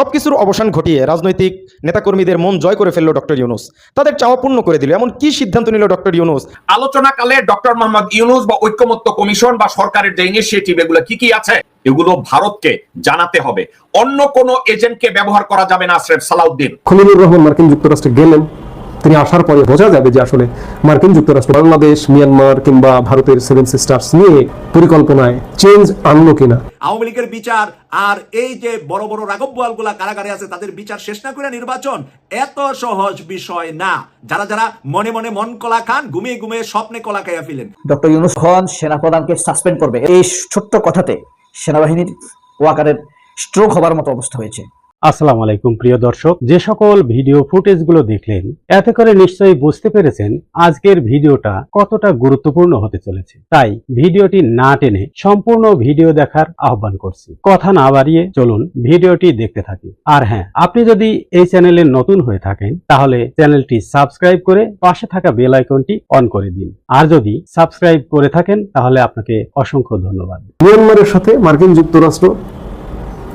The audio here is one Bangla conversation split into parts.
সবকিছুর অবসান ঘটিয়ে রাজনৈতিক নেতাকর্মীদের মন জয় করে ফেলল ডক্টর ইউনুস। তাদের চাওয়া পূর্ণ করে দিল। এমন কি সিদ্ধান্ত নিল ডক্টর ইউনুস? আলোচনাকালে ডক্টর মোহাম্মদ ইউনুস বা ঐক্যমত্য কমিশন বা সরকারের যে ইনিশিয়েটিভ এগুলো কি কি আছে? এগুলো ভারতকে জানাতে হবে। অন্য কোন এজেন্টকে ব্যবহার করা যাবে না আশরেফ সালাউদ্দিন। খলিলুর রহমান মার্কিন যুক্তরাষ্ট্রে গেলেন। তিনি আসার পরে বোঝা যাবে যে আসলে মার্কিন যুক্তরাষ্ট্র বাংলাদেশ মিয়ানমার কিংবা ভারতের সেভেন সিস্টার্স নিয়ে পরিকল্পনায় চেঞ্জ আনলো কিনা। আওয়ামী লীগের বিচার আর এই যে বড় বড় বোয়ালগুলা কারাগারে আছে তাদের বিচার শেষ না করে নির্বাচন এত সহজ বিষয় না। যারা যারা মনে মনে মন কলা খান ঘুমিয়ে ঘুমিয়ে স্বপ্নে কলা খাইয়া ফেলেন। ডক্টর ইউনুস খান সেনাপ্রধানকে সাসপেন্ড করবে। এই ছোট্ট কথাতে সেনাবাহিনীর ওয়াকারের স্ট্রোক হবার মতো অবস্থা হয়েছে। আসসালামু আলাইকুম, প্রিয় দর্শক। যে সকল ভিডিও ফুটেজগুলো দেখলেন, এতে করে নিশ্চয়ই বুঝতে পেরেছেন আজকের ভিডিওটা কতটা গুরুত্বপূর্ণ হতে চলেছে। তাই ভিডিওটি না টেনে সম্পূর্ণ ভিডিও দেখার আহ্বান করছি। কথা না বাড়িয়ে চলুন ভিডিওটি দেখতে থাকি। আর হ্যাঁ আপনি যদি এই চ্যানেলে নতুন হয়ে থাকেন, তাহলে চ্যানেলটি সাবস্ক্রাইব করে পাশে থাকা বেল আইকনটি অন করে দিন। আর যদি সাবস্ক্রাইব করে থাকেন, তাহলে আপনাকে অসংখ্য ধন্যবাদ। মিয়ানমারের সাথে মার্কিন যুক্তরাষ্ট্র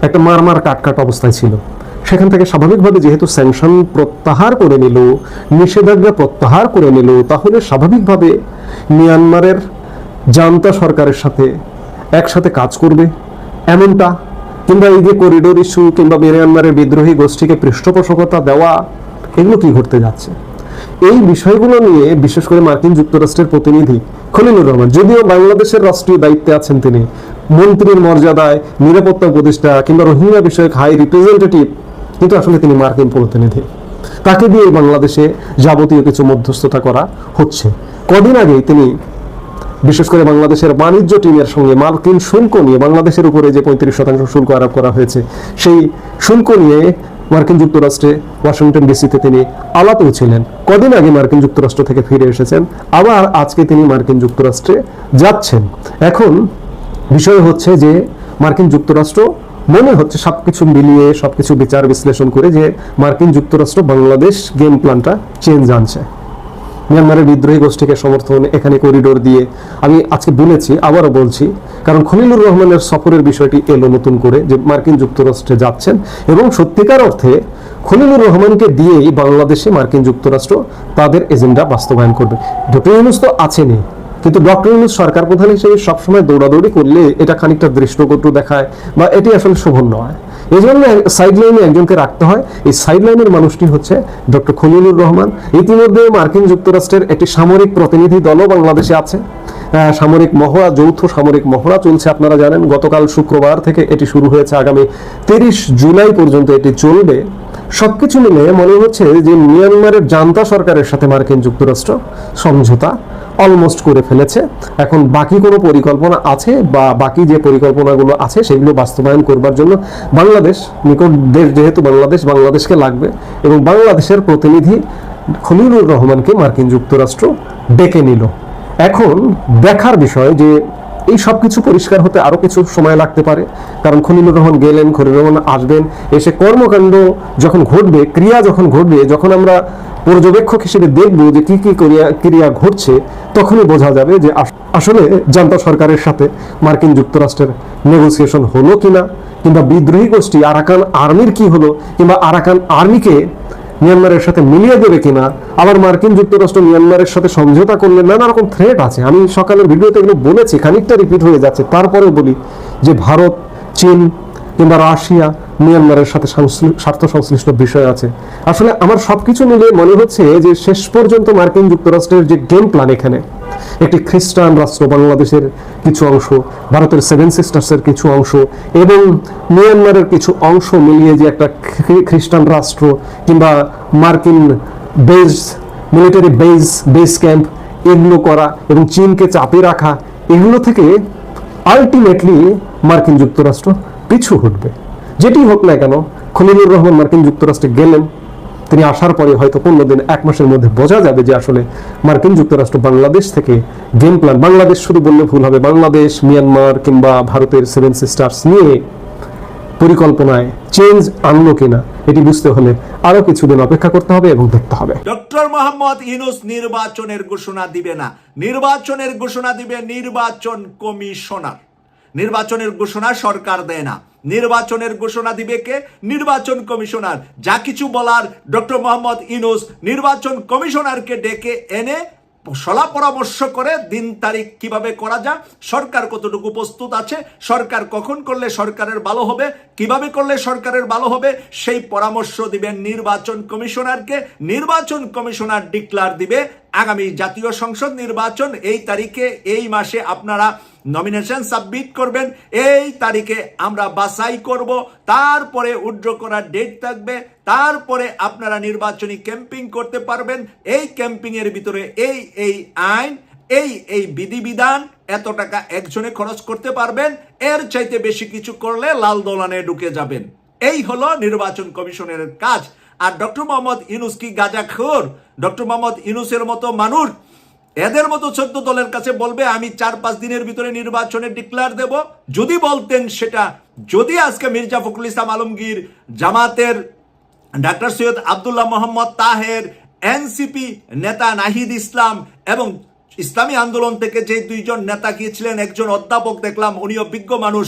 একটা মারমার কাটকাট অবস্থায় ছিল। সেখান থেকে স্বাভাবিকভাবে যেহেতু স্যাংশন প্রত্যাহার করে নিল, নিষেধাজ্ঞা প্রত্যাহার করে নিল, তাহলে স্বাভাবিকভাবে মিয়ানমারের জান্তা সরকারের সাথে একসাথে কাজ করবে। এমনটা কিংবা এই যে করিডোর ইস্যু কিংবা মিয়ানমারের বিদ্রোহী গোষ্ঠীকে পৃষ্ঠপোষকতা দেওয়া, এগুলো কি ঘটতে যাচ্ছে? এই বিষয়গুলো নিয়ে বিশেষ করে মার্কিন যুক্তরাষ্ট্রের প্রতিনিধি খলিলুর রহমান, যদিও বাংলাদেশের রাষ্ট্রীয় দায়িত্বে আছেন তিনি মন্ত্রীর মর্যাদায় নিরাপত্তা উপদেষ্টা কিংবা রোহিঙ্গা বিষয়ক হাই রিপ্রেজেন্টেটিভ কিন্তু আসলে তিনি মার্কিন প্রতিনিধি। তাকে দিয়ে বাংলাদেশে যাবতীয় কিছু মধ্যস্থতা করা হচ্ছে। কদিন আগেই তিনি, বিশেষ করে বাংলাদেশের বাণিজ্য টিমের সঙ্গে মার্কিন শুল্ক নিয়ে, বাংলাদেশের উপরে যে পঁয়ত্রিশ শতাংশ শুল্ক আরোপ করা হয়েছে, সেই শুল্ক নিয়ে মার্কিন যুক্তরাষ্ট্রে, ওয়াশিংটন ডিসিতে তিনি আলাপ ছিলেন। কদিন আগে মার্কিন যুক্তরাষ্ট্র থেকে ফিরে এসেছেন। আবার আজকে তিনি মার্কিন যুক্তরাষ্ট্রে যাচ্ছেন। এখন বিষয় হচ্ছে যে মার্কিন যুক্তরাষ্ট্র মনে হচ্ছে সবকিছু মিলিয়ে, সবকিছু বিচার বিশ্লেষণ করে যে মার্কিন যুক্তরাষ্ট্র বাংলাদেশ গেম প্ল্যানটা চেঞ্জ আনছে। মিয়ানমারের বিদ্রোহী গোষ্ঠীকে সমর্থন এখানে করিডোর দিয়ে আমি আজকে বলেছি, আবারও বলছি, কারণ খলিলুর রহমানের সফরের বিষয়টি এলো নতুন করে যে মার্কিন যুক্তরাষ্ট্রে যাচ্ছেন এবং সত্যিকার অর্থে খলিলুর রহমানকে দিয়েই বাংলাদেশে মার্কিন যুক্তরাষ্ট্র তাদের এজেন্ডা বাস্তবায়ন করবে। ডক্টর ইউনুস তো আছেনই। কিন্তু ডক্টর ইউনুস সরকার প্রধান হিসেবে সবসময় দৌড়াদৌড়ি করলে এটা খানিকটা দৃষ্টকটু দেখায়, বা এটি আসলে শোভন নয়। এই জন্য সাইড লাইনে একজনকে রাখতে হয়। এই সাইড লাইনের মানুষটি হচ্ছে ডক্টর খলিলুর রহমান। ইতিমধ্যে মার্কিন যুক্তরাষ্ট্রের একটি সামরিক প্রতিনিধি দলও বাংলাদেশে আছে। সামরিক মহড়া, যৌথ সামরিক মহড়া চলছে, আপনারা জানেন। গতকাল শুক্রবার থেকে এটি শুরু হয়েছে। আগামী তিরিশ জুলাই পর্যন্ত এটি চলবে। সবকিছু মিলে মনে হচ্ছে যে মিয়ানমারের জান্তা সরকারের সাথে মার্কিন যুক্তরাষ্ট্র সমঝোতা অলমোস্ট করে ফেলেছে। এখন বাকি কোনো পরিকল্পনা আছে বা বাকি যে পরিকল্পনাগুলো আছে সেগুলো বাস্তবায়ন করবার জন্য বাংলাদেশ নিকট দেশ যেহেতু বাংলাদেশ, বাংলাদেশকে লাগবে এবং বাংলাদেশের প্রতিনিধি খলিলুর রহমানকে মার্কিন যুক্তরাষ্ট্র ডেকে নিল। এখন দেখার বিষয় যে এই সব কিছু পরিষ্কার হতে আরও কিছু সময় লাগতে পারে। কারণ খলিলুর রহমান গেলেন, খলিলুর রহমান আসবেন, এসে কর্মকাণ্ড যখন ঘটবে, ক্রিয়া যখন ঘটবে, যখন আমরা পর্যবেক্ষক হিসেবে দেখব যে কী কি ক্রিয়া ক্রিয়া ঘটছে, তখনই বোঝা যাবে যে আস- আসলে জান্তা সরকারের সাথে মার্কিন যুক্তরাষ্ট্রের নেগোসিয়েশন হলো কিনা, কিংবা বিদ্রোহী গোষ্ঠী আরাকান আর্মির কি হলো, কিংবা আরাকান আর্মিকে মিয়ানমারের সাথে মিলিয়ে দেবে কিনা? আবার মার্কিন যুক্তরাষ্ট্র মিয়ানমারের সাথে সমঝোতা করলে নানা রকম থ্রেট আছে। আমি সকালের ভিডিওতে এগুলো বলেছি, খানিকটা রিপিট হয়ে যাচ্ছে। তারপরে বলি যে ভারত, চীন কিংবা রাশিয়া মিয়ানমারের সাথে স্বার্থ সংশ্লিষ্ট বিষয় আছে। আসলে আমার সবকিছু মিলে মনে হচ্ছে যে শেষ পর্যন্ত মার্কিন যুক্তরাষ্ট্রের যে গেম প্ল্যান এখানে একটি খ্রিস্টান রাষ্ট্র, বাংলাদেশের কিছু অংশ, ভারতের সেভেন সিস্টার্সের কিছু অংশ এবং মিয়ানমারের কিছু অংশ মিলিয়ে যে একটা খ্রিস্টান রাষ্ট্র কিংবা মার্কিন base military base base camp এগুলো করা এবং চীনকে চাপে রাখা, এগুলো থেকে আলটিমেটলি মার্কিন যুক্তরাষ্ট্র পিছু হটবে। যেটি হোক না কেন, খলিলুর রহমান মার্কিন যুক্তরাষ্ট্রে গেলেন। তিনি আসার পরে হয়তো পনেরো দিন, এক মাসের মধ্যে বোঝা যাবে যে আসলে মার্কিন যুক্তরাষ্ট্র বাংলাদেশ থেকে গেম প্ল্যান বাংলাদেশ শুধু বললে ভুল হবে, বাংলাদেশ মিয়ানমার কিংবা ভারতের সেভেন সিস্টার্স নিয়ে পরিকল্পনায় চেঞ্জ আনলো কিনা, এটি বুঝতে হলে আরও কিছুদিন অপেক্ষা করতে হবে এবং দেখতে হবে। ডক্টর মোহাম্মদ ইউনুস নির্বাচনের ঘোষণা দিবে না। নির্বাচনের ঘোষণা দিবে নির্বাচন কমিশনার। নির্বাচনের ঘোষণা সরকার দেয় না। নির্বাচনের ঘোষণা দিবে কে? নির্বাচন কমিশনার। যা কিছু বলার ডক্টর মোহাম্মদ ইনুস নির্বাচন কমিশনারকে ডেকে এনে সলা পরামর্শ করে দিন তারিখ কীভাবে করা যায়, সরকার কতটুকু প্রস্তুত আছে, সরকার কখন করলে সরকারের ভালো হবে, কীভাবে করলে সরকারের ভালো হবে, সেই পরামর্শ দিবেন নির্বাচন কমিশনারকে। নির্বাচন কমিশনার ডিক্লার দিবে আগামী জাতীয় সংসদ নির্বাচন এই তারিখে, এই মাসে আপনারা নমিনেশন সাবমিট করবেন। এই তারিখে আমরা বাছাই করব। তারপরে উড্র করার ডেট থাকবে। তারপরে আপনারা নির্বাচনী ক্যাম্পিং করতে পারবেন। এই ক্যাম্পিং এর ভিতরে এই এই আইন, এই এই বিধিবিধান এত টাকা একজনে খরচ করতে পারবেন। এর চাইতে বেশি কিছু করলে লাল দোলানে ঢুকে যাবেন। এই হলো নির্বাচন কমিশনের কাজ। আর ডক্টর মোহাম্মদ ইনুস কি গাজাখোর? ডক্টর মোহাম্মদ ইনুসের মতো মানুষ, এদের মতো চোদ্দ দলের কাছে বলবে, আমি চার পাঁচ দিনের ভিতরে নির্বাচনে ডিক্লার দেব। যদি বলতেন সেটা, যদি আজকে মির্জা ফখরুল ইসলাম আলমগীর, জামাতের ডাক্তার সৈয়দ আবদুল্লাহ মোহাম্মদ তাহের, এনসিপি নেতা নাহিদ ইসলাম এবং ইসলামী আন্দোলন থেকে যে দুইজন নেতা গিয়েছিলেন, একজন অধ্যাপক দেখলাম উনি অভিজ্ঞ মানুষ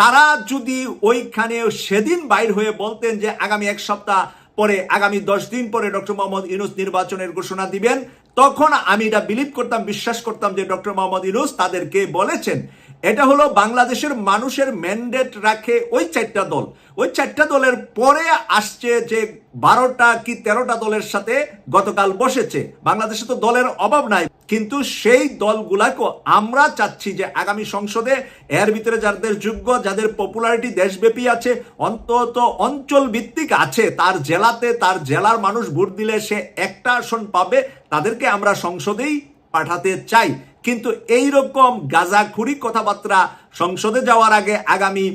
তারা যদি ওইখানে সেদিন বাইর হয়ে বলতেন যে আগামী এক সপ্তাহ পরে আগামী দশ দিন পরে ডক্টর মোহাম্মদ ইউনুস নির্বাচনের ঘোষণা দিবেন, তখন আমি এটা বিলিভ করতাম, বিশ্বাস করতাম যে ডক্টর মোহাম্মদ ইউনুস তাদেরকে বলেছেন। এটা হলো বাংলাদেশের মানুষের ম্যান্ডেট রাখে ওই চারটা দল। ওই চারটা দলের পরে আসছে যে বারোটা কি তেরোটা দলের সাথে গতকাল বসেছে। বাংলাদেশে তো দলের অভাব নাই, কিন্তু সেই দলগুলাকে আমরা চাচ্ছি যে আগামী সংসদে এর ভিতরে যাদের যোগ্য, যাদের পপুলারিটি দেশব্যাপী আছে, অন্তত অঞ্চল ভিত্তিক আছে, তার জেলাতে, তার জেলার মানুষ ভোট দিলে সে একটা আসন পাবে, তাদেরকে আমরা সংসদেই পাঠাতে চাই। কিন্তু এই রকম গাজাখুরি কথাবার্তা সংসদে যাওয়ার আগে আগামী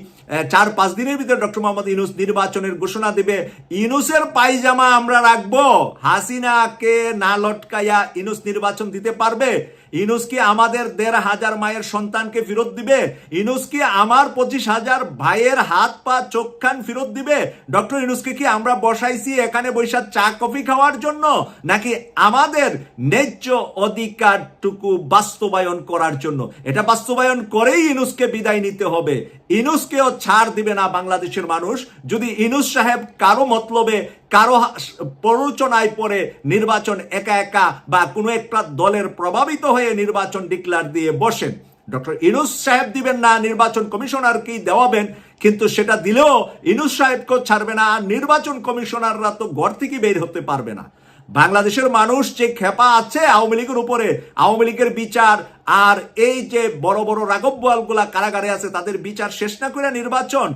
চার, পাঁচ দিনের ভিতরে ডক্টর মোহাম্মদ ইনুস নির্বাচনের ঘোষণা দিবে। ইনুসের পাইজামা আমরা রাখব। হাসিনাকে না লটকাইয়া ইনুস নির্বাচন দিতে পারবে। ইনুস কি আমাদের দেড় হাজার মায়ের সন্তানকে ফেরত দিবে? ইনুস কি আমার পঁচিশ হাজার ভাইয়ের হাত পা চোখ কান ফেরত দিবে? ডক্টর ইনুসকে কি আমরা বসাইছি এখানে বৈশাখ চা কফি খাওয়ার জন্য? নাকি আমাদের ন্যায্য অধিকারটুকু বাস্তবায়ন করার জন্য? এটা বাস্তবায়ন করেই ইনুসকে বিদায় নিতে হবে। ইনুসকেও ছাড় দিবে না বাংলাদেশের মানুষ। যদি ইনুস সাহেব কারও মতলবে কারও প্ররোচনায় পড়ে নির্বাচন একা একা বা কোনো একটা দলের প্রভাবিত হয়ে নির্বাচন ডিক্লার দিয়ে বসেন। ডক্টর ইনুস সাহেব দিবেন না, নির্বাচন কমিশনারকেই দেওয়াবেন? কিন্তু সেটা দিলেও ইনুস সাহেবকেও ছাড়বে না নির্বাচন কমিশনাররা তো ঘর থেকে বের হতে পারবে না। বাংলাদেশের মানুষ যে খেপা আছে আওয়ামী লীগের উপরে, আওয়ামী লীগের বিচার, আর এই যে বড় বড় রাঘব বোয়ালগুলা কারাগারে আছে, তাদের বিচার শেষ না করে নির্বাচন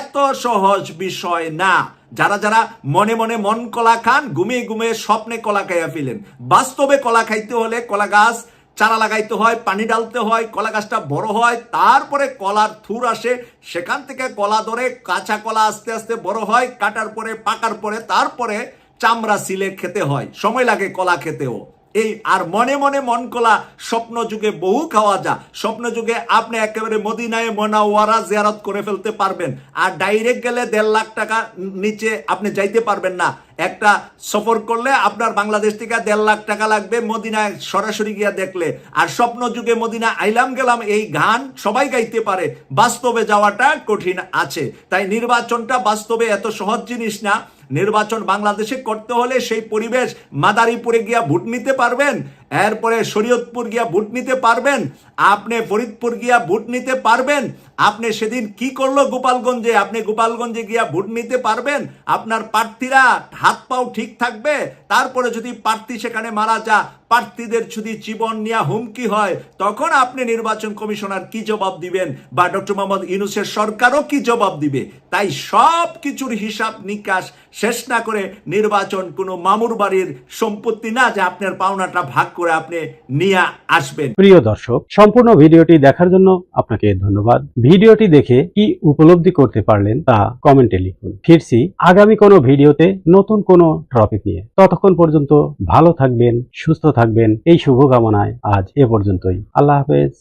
এত সহজ বিষয় না। যারা যারা মনে মনে মন কলা খান, ঘুমিয়ে ঘুমিয়ে স্বপ্নে কলা খাইয়া ফেলেন। বাস্তবে কলা খাইতে হলে কলা গাছ চারা লাগাইতে হয়, পানি ডালতে হয়, কলা গাছটা বড় হয়, তারপরে কলার থুর আসে, সেখান থেকে কলা ধরে কাঁচা কলা আস্তে আস্তে বড় হয়, কাটার পরে, পাকার পরে, তারপরে চামড়া সিলে খেতে হয়। সময় লাগে কলা খেতেও। এই আর মনে মনে মন কলা স্বপ্ন যুগে বহু খাওয়া যা। স্বপ্ন যুগে আপনি একেবারে মদিনায় মনাওয়ারা জিয়ারত করে ফেলতে পারবেন। আর ডাইরেক্ট গেলে দেড় লাখ টাকা নিচে আপনি যাইতে পারবেন না। একটা সফর করলে আপনার বাংলাদেশ থেকে দেড় লাখ টাকা লাগবে মদিনায় সরাসরি গিয়া দেখলে। আর স্বপ্ন যুগে মদিনা আইলাম গেলাম, এই গান সবাই গাইতে পারে। বাস্তবে যাওয়াটা কঠিন আছে। তাই নির্বাচনটা বাস্তবে এত সহজ জিনিস না। নির্বাচন বাংলাদেশে করতে হলে সেই পরিবেশ মাদারীপুরে গিয়া ভোট নিতে পারবেন, এরপরে শরীয়তপুর গিয়া ভোট নিতে পারবেন, আপনি ফরিদপুর গিয়া ভোট নিতে পারবেন আপনি সেদিন কি করল গোপালগঞ্জে? আপনি গোপালগঞ্জে গিয়া ভোট নিতে পারবেন? আপনার প্রার্থীরা হাত পাও ঠিক থাকবে? তারপরে যদি প্রার্থী সেখানে মারা যা প্রার্থীদের যদি জীবন নেওয়া হুমকি হয়, তখন আপনি নির্বাচন কমিশনার কি জবাব দিবেন? বা ডক্টর মোহাম্মদ ইউনুসের সরকারও কি জবাব দিবে? তাই সব কিছুর হিসাব নিকাশ শেষ না করে নির্বাচন কোনো মামুর বাড়ির সম্পত্তি না যে আপনার পাওনাটা ভাগ করে আপনি নিয়ে আসবেন। প্রিয় দর্শক, সম্পূর্ণ ভিডিওটি দেখার জন্য আপনাকে ধন্যবাদ। ভিডিওটি দেখে কি উপলব্ধি করতে পারলেন তা কমেন্টে লিখুন। ফিরছি আগামী কোনো ভিডিওতে নতুন কোনো টপিক নিয়ে। ততক্ষণ পর্যন্ত ভালো থাকবেন, সুস্থ থাকবেন। এই শুভকামনায় আজ এ পর্যন্তই। আল্লাহ হাফেজ।